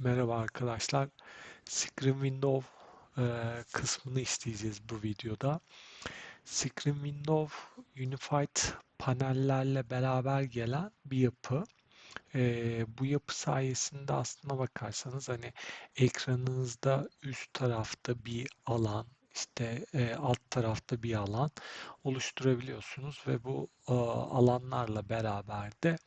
Merhaba arkadaşlar. Screen Window e, kısmını işleyeceğiz bu videoda. Screen Window Unified panellerle beraber gelen bir yapı. E, bu yapı sayesinde aslına bakarsanız hani ekranınızda üst tarafta bir alan, işte e, alt tarafta bir alan oluşturabiliyorsunuz ve bu e, alanlarla beraber de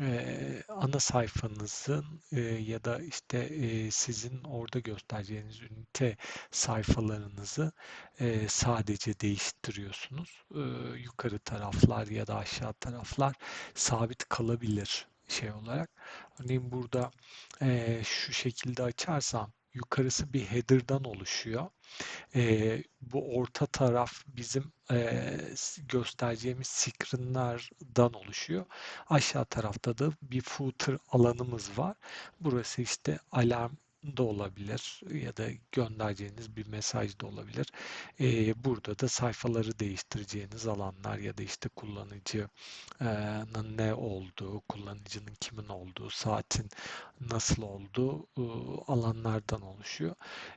e, ana sayfanızın e, ya da işte e, sizin orada göstereceğiniz ünite sayfalarınızı e, sadece değiştiriyorsunuz. E, yukarı taraflar ya da aşağı taraflar sabit kalabilir şey olarak. Örneğin burada e, şu şekilde açarsam yukarısı bir header'dan oluşuyor. E, bu orta taraf bizim e, göstereceğimiz screenlerden oluşuyor. Aşağı tarafta da bir footer alanımız var. Burası işte alarm da olabilir ya da göndereceğiniz bir mesaj da olabilir. Ee, burada da sayfaları değiştireceğiniz alanlar ya da işte kullanıcının ne olduğu, kullanıcının kimin olduğu, saatin nasıl olduğu alanlardan oluşuyor.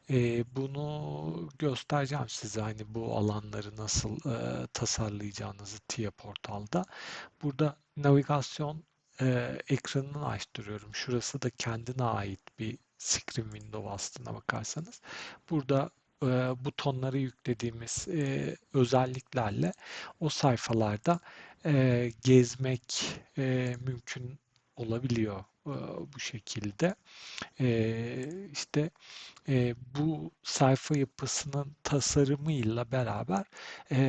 Ee, bunu göstereceğim size hani bu alanları nasıl tasarlayacağınızı TIA portalda. Burada navigasyon ekranını açtırıyorum. Şurası da kendine ait bir screen window aslına bakarsanız. Burada e, butonları yüklediğimiz e, özelliklerle o sayfalarda e, gezmek e, mümkün olabiliyor e, bu şekilde. E, işte e, bu sayfa yapısının tasarımıyla beraber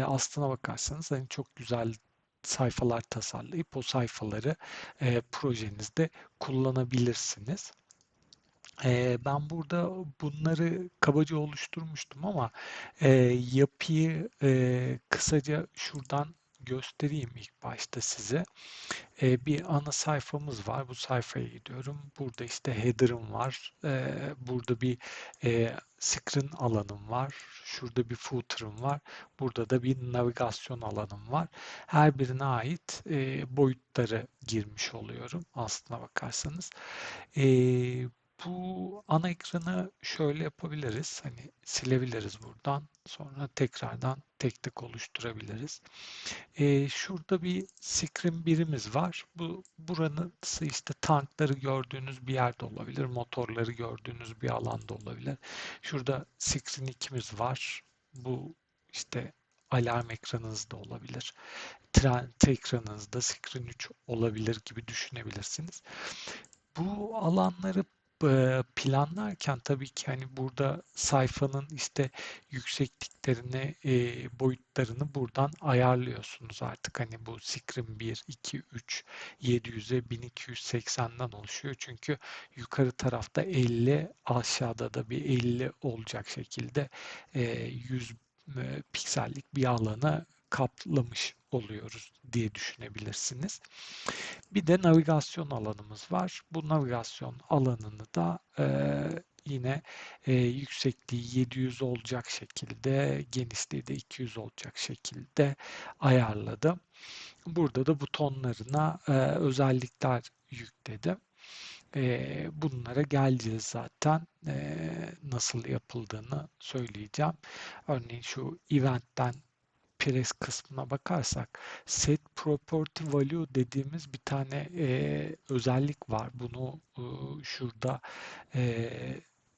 aslına bakarsanız hani çok güzel sayfalar tasarlayıp o sayfaları projenizde kullanabilirsiniz. Ben burada bunları kabaca oluşturmuştum ama yapıyı kısaca şuradan göstereyim ilk başta size. Bir ana sayfamız var. Bu sayfaya gidiyorum. Burada işte header'ım var. Burada bir screen alanım var. Şurada bir footer'ım var. Burada da bir navigasyon alanım var. Her birine ait boyutları girmiş oluyorum aslına bakarsanız. Bu ana ekranı şöyle yapabiliriz. Hani silebiliriz buradan. Sonra tekrardan tek tek oluşturabiliriz. Ee, şurada bir screen birimiz var. Bu buranın işte tankları gördüğünüz bir yerde olabilir. Motorları gördüğünüz bir alanda olabilir. Şurada screen 2'miz var. Bu işte alarm ekranınızda olabilir. Trend ekranınızda screen 3 olabilir gibi düşünebilirsiniz. Bu alanları planlarken tabii ki hani burada sayfanın işte yüksekliklerini, e, boyutlarını buradan ayarlıyorsunuz artık. Hani bu screen 1, 2, 3, 700'e 1280'den oluşuyor. Çünkü yukarı tarafta 50, aşağıda da bir 50 olacak şekilde e, 100 piksellik bir alanı kaplamış oluyoruz diye düşünebilirsiniz. Bir de navigasyon alanımız var. Bu navigasyon alanını da e, yine e, yüksekliği 700 olacak şekilde, genişliği de 200 olacak şekilde ayarladım. Burada da butonlarına e, özellikler yükledim. E, bunlara geleceğiz zaten. E, nasıl yapıldığını söyleyeceğim. Örneğin şu eventten Pires kısmına bakarsak set property value dediğimiz bir tane e, özellik var. Bunu e, şurada e,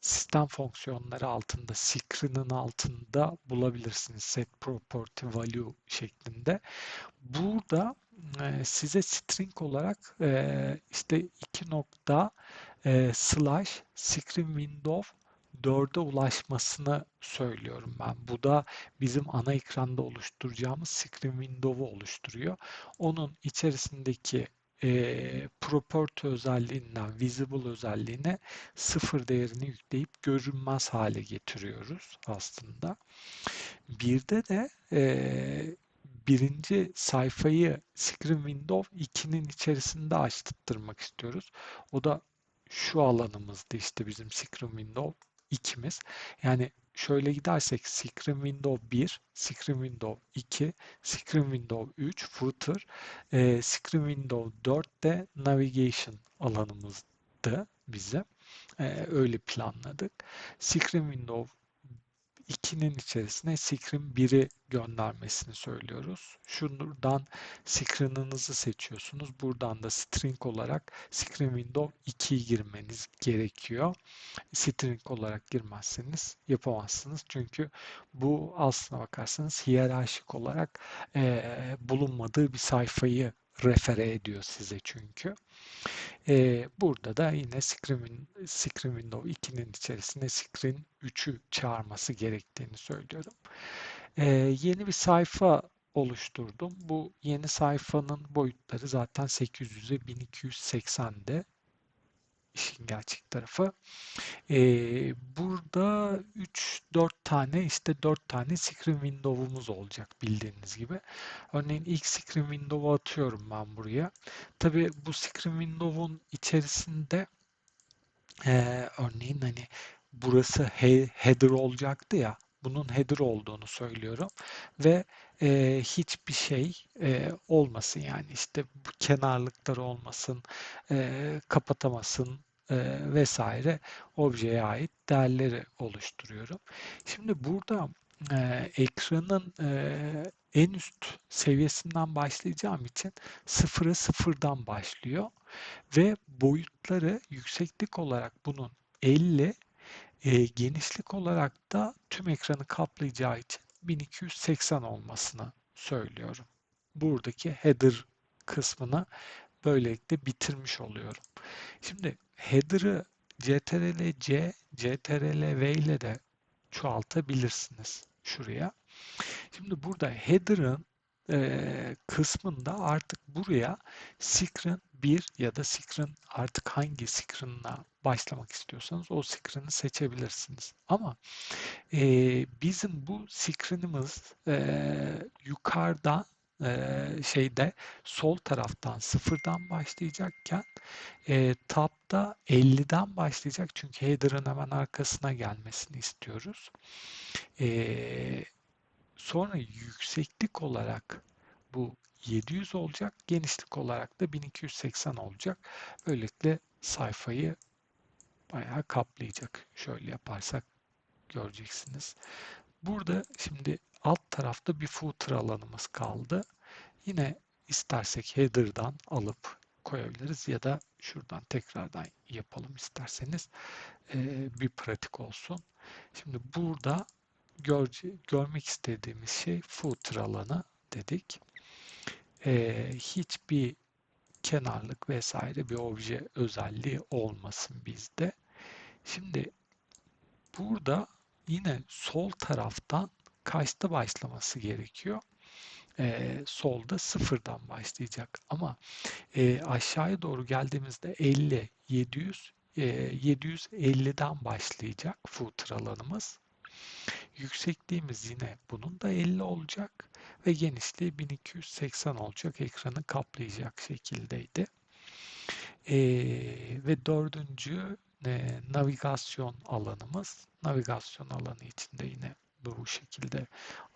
sistem fonksiyonları altında, screen'in altında bulabilirsiniz. Set property value şeklinde. Burada e, size string olarak e, işte iki nokta e, slash screen window 4'e ulaşmasını söylüyorum ben. Bu da bizim ana ekranda oluşturacağımız screen window'u oluşturuyor. Onun içerisindeki e, property özelliğinden visible özelliğine sıfır değerini yükleyip görünmez hale getiriyoruz aslında. Bir de de e, birinci sayfayı screen window 2'nin içerisinde açtırmak istiyoruz. O da şu alanımızda işte bizim screen window ikimiz. Yani şöyle gidersek Screen Window 1, Screen Window 2, Screen Window 3, Footer, e, Screen Window 4 de Navigation alanımızdı bize. Ee, öyle planladık. Screen window 2'nin içerisine screen 1'i göndermesini söylüyoruz. Şuradan screen'ınızı seçiyorsunuz. Buradan da string olarak screen window 2'yi girmeniz gerekiyor. String olarak girmezseniz yapamazsınız. Çünkü bu aslına bakarsanız hiyerarşik olarak e, bulunmadığı bir sayfayı refere ediyor size çünkü. Ee, burada da yine screen, screen window 2'nin içerisinde screen 3'ü çağırması gerektiğini söylüyorum. Ee, yeni bir sayfa oluşturdum. Bu yeni sayfanın boyutları zaten 800'e 1280'de işin gerçek tarafı. Ee, burada 3-4 tane işte 4 tane screen window'umuz olacak bildiğiniz gibi. Örneğin ilk screen window'u atıyorum ben buraya. Tabi bu screen window'un içerisinde e, örneğin hani burası he, header olacaktı ya bunun header olduğunu söylüyorum ve e, hiçbir şey e, olmasın yani işte bu kenarlıkları olmasın e, kapatamasın e, vesaire objeye ait değerleri oluşturuyorum. Şimdi burada e, ekranın e, en üst seviyesinden başlayacağım için sıfırı sıfırdan başlıyor ve boyutları yükseklik olarak bunun 50 e, genişlik olarak da tüm ekranı kaplayacağı için 1280 olmasını söylüyorum. Buradaki header kısmını böylelikle bitirmiş oluyorum. Şimdi header'ı CTRL-C, CTRL-V ile de çoğaltabilirsiniz şuraya. Şimdi burada header'ın e, kısmında artık buraya screen 1 ya da screen artık hangi screen'la başlamak istiyorsanız o screen'i seçebilirsiniz. Ama e, bizim bu screen'imiz e, yukarıda e, şeyde sol taraftan sıfırdan başlayacakken e, tab'da 50'den başlayacak çünkü header'ın hemen arkasına gelmesini istiyoruz. E, sonra yükseklik olarak bu 700 olacak. Genişlik olarak da 1280 olacak. Böylelikle sayfayı bayağı kaplayacak. Şöyle yaparsak göreceksiniz. Burada şimdi alt tarafta bir footer alanımız kaldı. Yine istersek header'dan alıp koyabiliriz ya da şuradan tekrardan yapalım isterseniz ee, bir pratik olsun. Şimdi burada gör, görmek istediğimiz şey footer alanı dedik e, hiçbir kenarlık vesaire bir obje özelliği olmasın bizde. Şimdi burada yine sol taraftan kaçta başlaması gerekiyor? Ee, solda sıfırdan başlayacak ama e, aşağıya doğru geldiğimizde 50, 700, e, 750'den başlayacak footer alanımız. Yüksekliğimiz yine bunun da 50 olacak ve genişliği 1280 olacak ekranı kaplayacak şekildeydi. E, ve dördüncü navigasyon alanımız. Navigasyon alanı içinde yine bu şekilde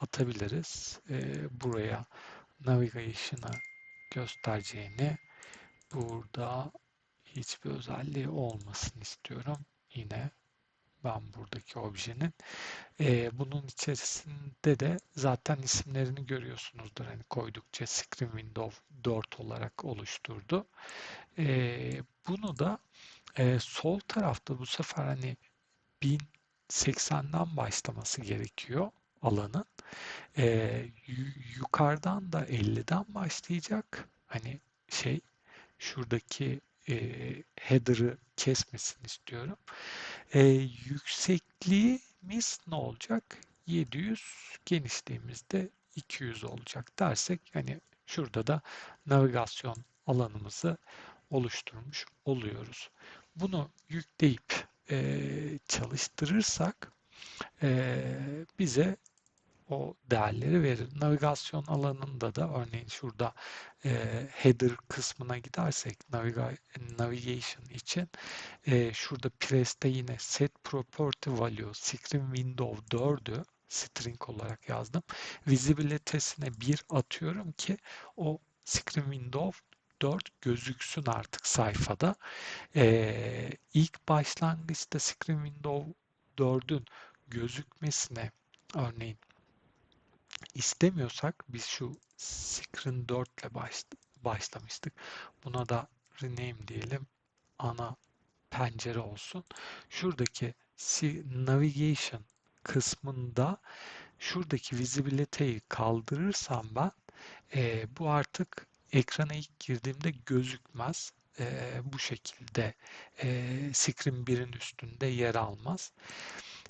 atabiliriz. E, buraya navigation'ı göstereceğini burada hiçbir özelliği olmasın istiyorum. Yine ben buradaki objenin. E, bunun içerisinde de zaten isimlerini görüyorsunuzdur. Hani koydukça Screen Window 4 olarak oluşturdu. E, bunu da e, sol tarafta bu sefer hani 1080'den başlaması gerekiyor alanın. E, yukarıdan da 50'den başlayacak. Hani şey şuradaki e, header'ı kesmesini istiyorum. E, yüksekliğimiz ne olacak? 700, genişliğimiz de 200 olacak dersek hani şurada da navigasyon alanımızı oluşturmuş oluyoruz. Bunu yükleyip e, çalıştırırsak e, bize o değerleri verir. Navigasyon alanında da örneğin şurada e, header kısmına gidersek navigation için e, şurada press'te yine set property value screen window 4'ü string olarak yazdım. Visibility'sine bir atıyorum ki o screen window 4 gözüksün artık sayfada. Ee, ilk başlangıçta Screen Window 4'ün gözükmesine örneğin istemiyorsak biz şu Screen 4 ile baş, başlamıştık. Buna da rename diyelim. Ana pencere olsun. Şuradaki navigation kısmında şuradaki visibility'yi kaldırırsam ben e, bu artık ekrana ilk girdiğimde gözükmez. E, bu şekilde e, screen 1'in üstünde yer almaz.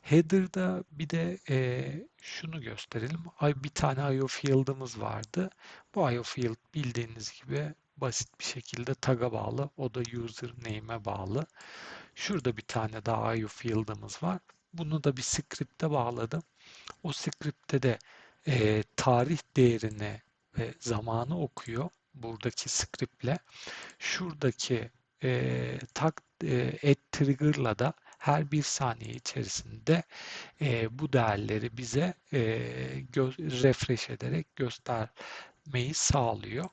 Header'da bir de e, şunu gösterelim. Ay bir tane IO field'ımız vardı. Bu IO field bildiğiniz gibi basit bir şekilde tag'a bağlı. O da username'e bağlı. Şurada bir tane daha IO field'ımız var. Bunu da bir script'e bağladım. O script'te de e, tarih değerini ve zamanı okuyor. Buradaki script'le. Şuradaki e, tag e, add trigger'la da her bir saniye içerisinde e, bu değerleri bize e, refresh ederek göstermeyi sağlıyor.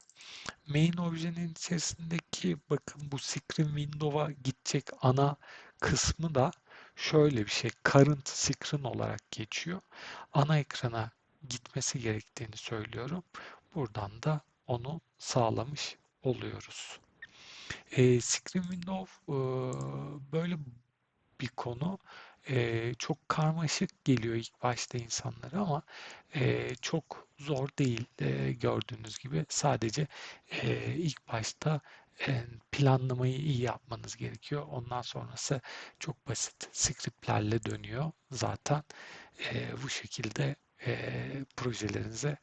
Main objenin içerisindeki bakın bu screen window'a gidecek ana kısmı da şöyle bir şey current screen olarak geçiyor. Ana ekrana gitmesi gerektiğini söylüyorum. Buradan da onu sağlamış oluyoruz. E, screen window e, böyle bir konu. E, çok karmaşık geliyor ilk başta insanlara ama e, çok zor değil e, gördüğünüz gibi. Sadece e, ilk başta planlamayı iyi yapmanız gerekiyor. Ondan sonrası çok basit skriptlerle dönüyor zaten. E, bu şekilde e, projelerinize